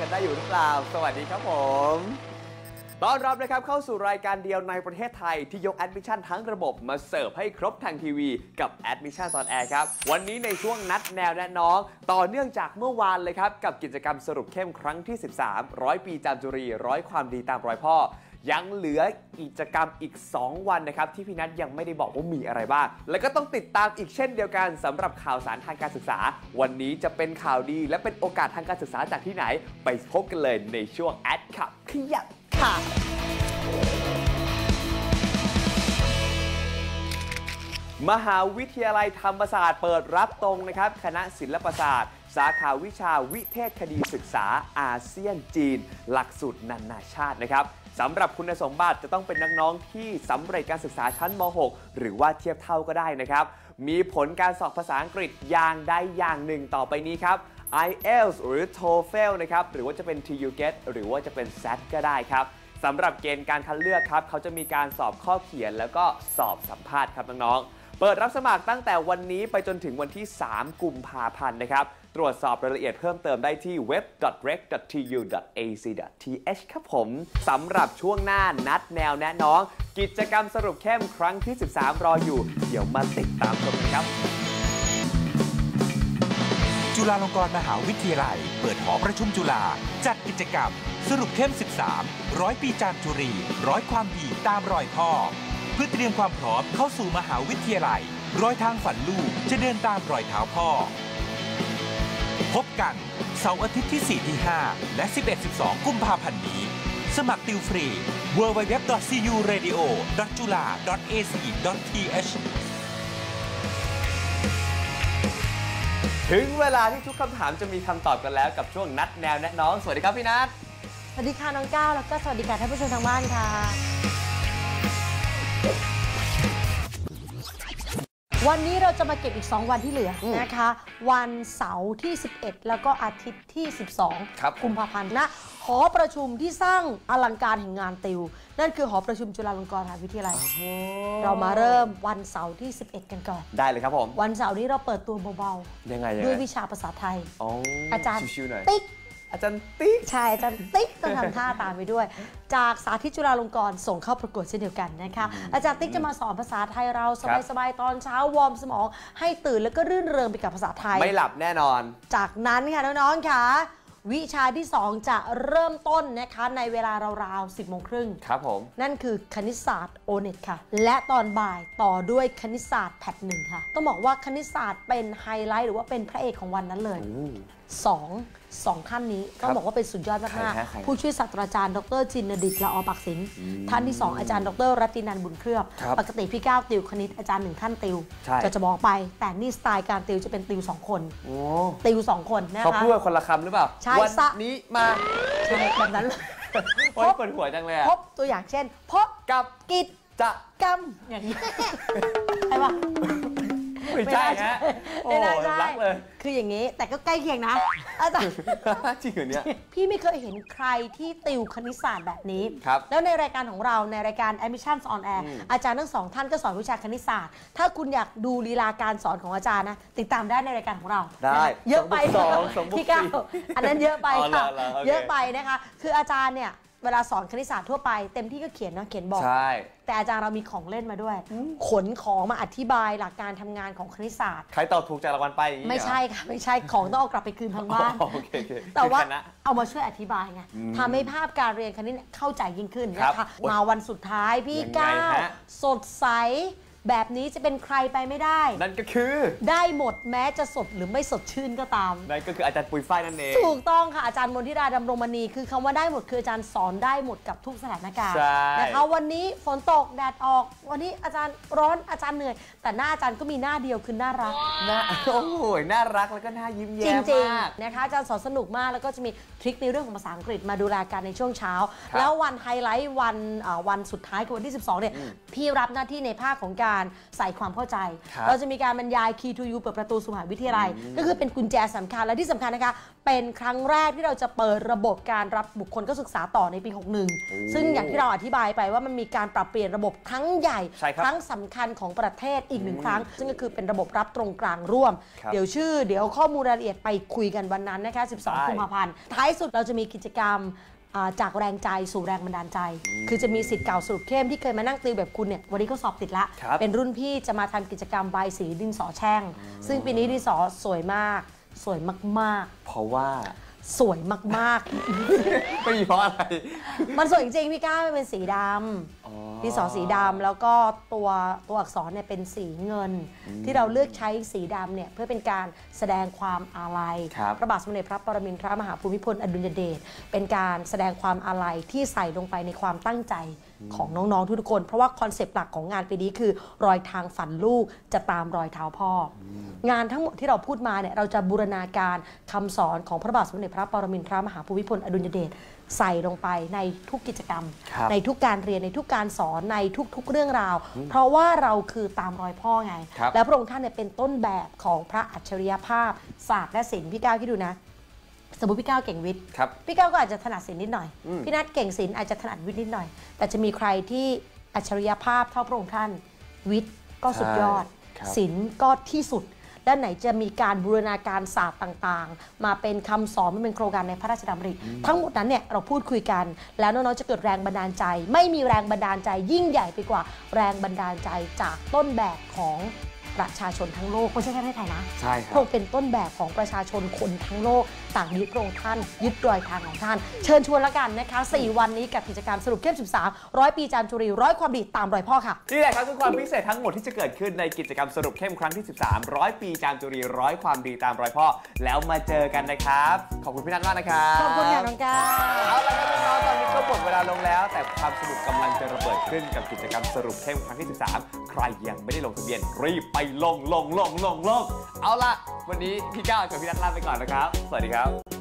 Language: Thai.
กันได้อยู่หรือเปล่า สวัสดีครับผมต้อนรับนะครับเข้าสู่รายการเดียวในประเทศไทยที่ยกแอดมิชชั่นทั้งระบบมาเสิร์ฟให้ครบทางทีวีกับแอดมิชชั่นออนแอร์ครับ วันนี้ในช่วงนัดแนวแนะน้อง ต่อเนื่องจากเมื่อวานเลยครับ กับกิจกรรมสรุปเข้มครั้งที่ 13 ร้อยปีจามจุรีร้อยความดีตามรอยพ่อ ยังเหลือกิจกรรมอีก 2 วันนะครับ ที่พี่นัทยังไม่ได้บอกว่ามีอะไรบ้าง แล้วก็ต้องติดตามอีกเช่นเดียวกันสำหรับข่าวสารทางการศึกษา วันนี้จะเป็นข่าวดีและเป็นโอกาสทางการศึกษาจากที่ไหน ไปพบกันเลยในช่วงแอดขับขยับค่ะมหาวิทยาลัยธรรมศาสตร์เปิดรับตรงนะครับ คณะศิลปศาสตร์ สาขาวิชาวิเทศคดีศึกษาอาเซียนจีน หลักสูตรนานาชาตินะครับสำหรับคุณสมบัติจะต้องเป็นนักน้องที่สำเร็จการศึกษาชั้นม .6 หรือว่าเทียบเท่าก็ได้นะครับ มีผลการสอบภาษาอังกฤษอย่างใดอย่างหนึ่งต่อไปนี้ครับ IELTS หรือ TOEFL นะครับ หรือว่าจะเป็น TU GET หรือว่าจะเป็น SAT ก็ได้ครับสำหรับเกณฑ์การคัดเลือกครับ เขาจะมีการสอบข้อเขียนแล้วก็สอบสัมภาษณ์ครับน้องๆเปิดรับสมัครตั้งแต่วันนี้ไปจนถึงวันที่ 3 กุมภาพันธ์นะครับ ตรวจสอบรายละเอียดเพิ่มเติมได้ที่ web.rec.tu.ac.th ครับผมสำหรับช่วงหน้านัดแนวแนะน้อง กิจกรรมสรุปเข้มครั้งที่ 13 รออยู่ เดี๋ยวมาติดตามชมกันครับ จุฬาลงกรณ์มหาวิทยาลัย เปิดหอประชุมจุฬาจัดกิจกรรม สรุปเข้ม 13 ร้อยปีจามจุรีร้อยความดีตามรอยพ่อเพื่อเตรียมความพร้อมเข้าสู่มหาวิทยาลัยร้อยทางฝันลูกจะเดินตามรอยเท้าพ่อ พบกันเสาร์อาทิตย์ที่ 4 ที่ 5 และ 11-12 กุมภาพันธ์นี้ สมัครติวฟรี www.curadio.jula.ac.th ถึงเวลาที่ทุกคำถามจะมีคำตอบกันแล้วกับช่วงนัดแนวแนะน้อง สวัสดีครับพี่นัท สวัสดีค่ะน้องก้าวแล้วก็สวัสดีค่ะท่านผู้ชมทางบ้านค่ะ วันนี้เราจะมาเก็บอีก 2 วันที่เหลืออมนะคะ วันเสาร์ที่ 11 แล้วก็อาทิตย์ที่ 12ครับกุมภาพันธ์ณหอประชุมที่สร้างอลังการแห่งงานติว นั่นคือหอประชุมจุฬาลงกรณ์มหาวิทยาลัย เรามาเริ่มวันเสาร์ที่ 11 กันก่อน ได้เลยครับผม วันเสาร์นี้เราเปิดตัวเบายังไงยังๆไงด้วยวิชาภาษาไทย อ๋ออาจารย์ชิวๆหน่อย ติ๊ก อาจารย์ติ๊กใช่อาจารย์ติ๊กต้องทำท่าตามไปด้วย จากสาธิตจุฬาลงกรณ์ส่งเข้าประกวดเช่นเดียวกันนะคะอาจารย์ติ๊กจะมาสอนภาษาไทยเราครับสบายๆตอนเช้าวอร์มสมองให้ตื่นแล้วก็รื่นเริงไปกับภาษาไทย ไม่หลับแน่นอน จากนั้นค่ะน้องๆค่ะวิชาที่ 2 จะเริ่มต้นนะคะในเวลาราวๆ 10โมงครึ่งครับผม นั่นคือคณิตศาสตร์โอเน็ตค่ะ และตอนบ่ายต่อด้วยคณิตศาสตร์แพทหนึ่งค่ะ ต้องบอกว่าคณิตศาสตร์เป็นไฮไลท์หรือว่าเป็นพระเอกของวันนั้นเลยสองสองท่านนี้ต้องบอกว่าเป็นสุดยอดใครมากฮะใครฮะๆผู้ช่วยศาสตราจารย์ดรจินดิตละออปักศิลป์ท่านที่2อาจารย์ดรรัตตินันบุญเคลือบครับปกติพี่ก้าวติวคณิตอาจารย์หนึ่งท่านติว ใช่ จะจะบอกไป แต่นี่สไตล์การติวจะเป็นติว2คนโอ้ติว2คนนะเขาคะ พูดคนละคำหรือเปล่า ใช่วัซะนี้มาใช่แบบนั้นเลยโอ้ยปวดหัวจังเลยอะพบตัวอย่างเช่น พบกับกิจจะกรรมอย่างนี้ใช่ปะ ไม่ใช่ฮะโอ้ไม่น่าใช่รัก เลย คืออย่างนี้แต่ก็ใกล้เคียงนะอาจารย์ จริงเหรอเนี่ย พี่ไม่เคยเห็นใครที่ติวคณิตศาสตร์แบบนี้ ครับแล้วในรายการของเราในรายการ Admissions on Air อืม อาจารย์ทั้งสองท่านก็สอนวิชาคณิตศาสตร์ ถ้าคุณอยากดูลีลาการสอนของอาจารย์นะ ติดตามได้ในรายการของเราได้เยอะไปสองบวกสองสองบวกพี่ก้าวสี่อันนั้นเยอะไปอ๋อเหรค่ะอเหรอโอเคเยอะไปนะคะ คืออาจารย์เนี่ย เวลาสอนคณิตศาสตร์ทั่วไปเต็มที่ก็เขียนนะเขียนบอก ใช่ แต่อาจารย์เรามีของเล่นมาด้วย ขนของมาอธิบายหลักการทำงานของคณิตศาสตร์ ใครตอบถูกจากรางวัลไปอย่างนี้ไม่ใช่เหรอค่ะ ไม่ใช่ของต้องเอากลับไปคืนทางบ้าน อ๋อโอเคโอเคแต่ว่าคือคณะเอามาช่วยอธิบายไงอืมทำให้ภาพการเรียนคณิตเข้าใจยิ่งขึ้นครันะบคะมาวันสุดท้ายพี่ยังไงก้าวฮะ สดใส แบบนี้จะเป็นใครไปไม่ได้ นั่นก็คือ ได้หมดแม้จะสดหรือไม่สดชื่นก็ตาม นั่นก็คืออาจารย์ปุยฝ้ายนั่นเอง ถูกต้องค่ะอาจารย์มนทิราดำรงมณีคือคำว่าได้หมดคืออาจารย์สอนได้หมดกับทุกสถานการณ์ใช่นะคะวันนี้ฝนตกแดดออก วันนี้อาจารย์ร้อนอาจารย์เหนื่อย แต่หน้าอาจารย์ก็มีหน้าเดียวคือน่ารักน่าโอ้โหน่ารักแล้วก็น่ายิ้มจแย้มริงมากๆนะคะอาจารย์สอนสนุกมากแล้วก็จะมีทริคในเรื่องของภาษาอังกฤษมาดูแลกันในช่วงเช้าครับแล้ววันไฮไลท์วันเอ่อวันสุดท้ายคือวันที่ 12เนี่ยพี่รับหน้าที่ในภาคของการใส่ความเข้าใจ ครับเราจะมีการบรรยาย Key to You เปิดประตูสู่มหาวิทยาลัย ก็คือเป็นกุญแจสำคัญและที่สำคัญนะคะ เป็นครั้งแรกที่เราจะเปิดระบบการรับบุคคลเข้าศึกษาต่อในปี 61 ซึ่งอย่างที่เราอธิบายไปว่ามันมีการปรับเปลี่ยนระบบครั้งใหญ่ใช่ครับ ครั้งสำคัญของประเทศอีกหนึ่งครั้ง ซึ่งก็คือเป็นระบบรับตรงกลางร่วม ครับเดี๋ยวชื่อ เดี๋ยวข้อมูลรายละเอียดไปคุยกันวันนั้นนะคะใช่12 กุมภาพันธ์ ท้ายสุดเราจะมีกิจกรรมอ่า จากแรงใจสู่แรงบันดาลใจ คือจะมีสิทธิ์เก่าสรุปเข้มที่เคยมานั่งติวแบบคุณเนี่ยวันนี้ก็สอบติดละครับเป็นรุ่นพี่จะมาทำกิจกรรมใบายสีดินสอแช่ง ซึ่งปีนี้ดินสอสวยมาก สวยมากเพราะว่าๆสวยมากไม่มีเพราะอะไรๆมันสวยจริงๆพี่ก้าวมันเป็นสีดำอ๋อ ดินสอสีดำแล้วก็ตัวตัวอักษรเนี่ยเป็นสีเงิน ที่เราเลือกใช้สีดำเนี่ยเพื่อเป็นการแสดงความอาลัยครับพระบาทสมเด็จพระปรมินทรมหาภูมิพลอดุลยเดชเป็นการแสดงความอาลัยที่ใส่ลงไปในความตั้งใจของน้องๆทุกๆคน เพราะว่าคอนเซปต์หลักของงานปีนี้คือ รอยทางฝันลูกจะตามรอยเท้าพ่อองานทั้งหมดที่เราพูดมาเนี่ยเราจะบูรณาการคำสอนของพระบาทสมเด็จพระปรมินทรมหาภูมิพลอดุลยเดชใส่ลงไปในทุกกิจกรรมครับในทุกการเรียนในทุกการสอนในทุกๆเรื่องราว เพราะว่าเราคือตามรอยพ่อไงครับแล้วพระองค์ท่านเนี่ยเป็นต้นแบบของพระอัจฉริยภาพศาสตร์และศิลป์พี่ก้าวคิดดูนะ สมมติพี่ก้าวเก่งวิทย์ครับพี่ก้าวก็อาจจะถนัดศิลป์นิดหน่อยอืมพี่นัทเก่งศิลป์อาจจะถนัดวิทย์นิดหน่อย แต่จะมีใครที่อัจฉริยภาพเท่าพระองค์ท่าน วิทย์ก็สุดยอดใช่ครับศิลป์ก็ที่สุดและไหนจะมีการบูรณาการศาสตร์ต่างๆ มาเป็นคำสอนมาเป็นโครงการในพระราชดำริ ทั้งหมดนั้นเนี่ยเราพูดคุยกัน แล้วน้องๆจะเกิดแรงบันดาลใจ ไม่มีแรงบันดาลใจยิ่งใหญ่ไปกว่าแรงบันดาลใจจากต้นแบบของ ประชาชนทั้งโลกไม่ใช่แค่ประเทศไทยนะใช่คพรัระบองค์เป็นต้นแบบของประชาชนคนทั้งโลก ต่างยึดพระองค์ท่าน ยึดรอยทางของท่าน เชิญชวนแล้วกันนะคะ4วันนี้กับกิจกรรมสรุปเข้ม13ร้อยปีจามจุรีร้อยความดีตามรอยพ่อค่ะนี่แหละครับคือความพิเศษทั้งหมดที่จะเกิดขึ้นในกิจกรรมสรุปเข้มครั้งที่ 13ร้อยปีจามจุรีร้อยความดีตามรอยพ่อ แล้วมาเจอกันนะครับ ขอบคุณพี่นัทมากนะครับขอบคุณค่ะน้องก้าวเอาละครับน้องๆตอนนี้ก็หมดเวลาลงแล้ว แต่ความสนุกกำลังจะระเบิดขึ้นกับกิจกรรมสรุปเข้มครั้งที่ 13 ใครยังไม่ได้ลงทะเบียนรีบไปลงลงลงลงลงเอาละวันนี้พี่ก้าวกับพี่นัทลาไปก่อนนะครับ สวัสดีครับ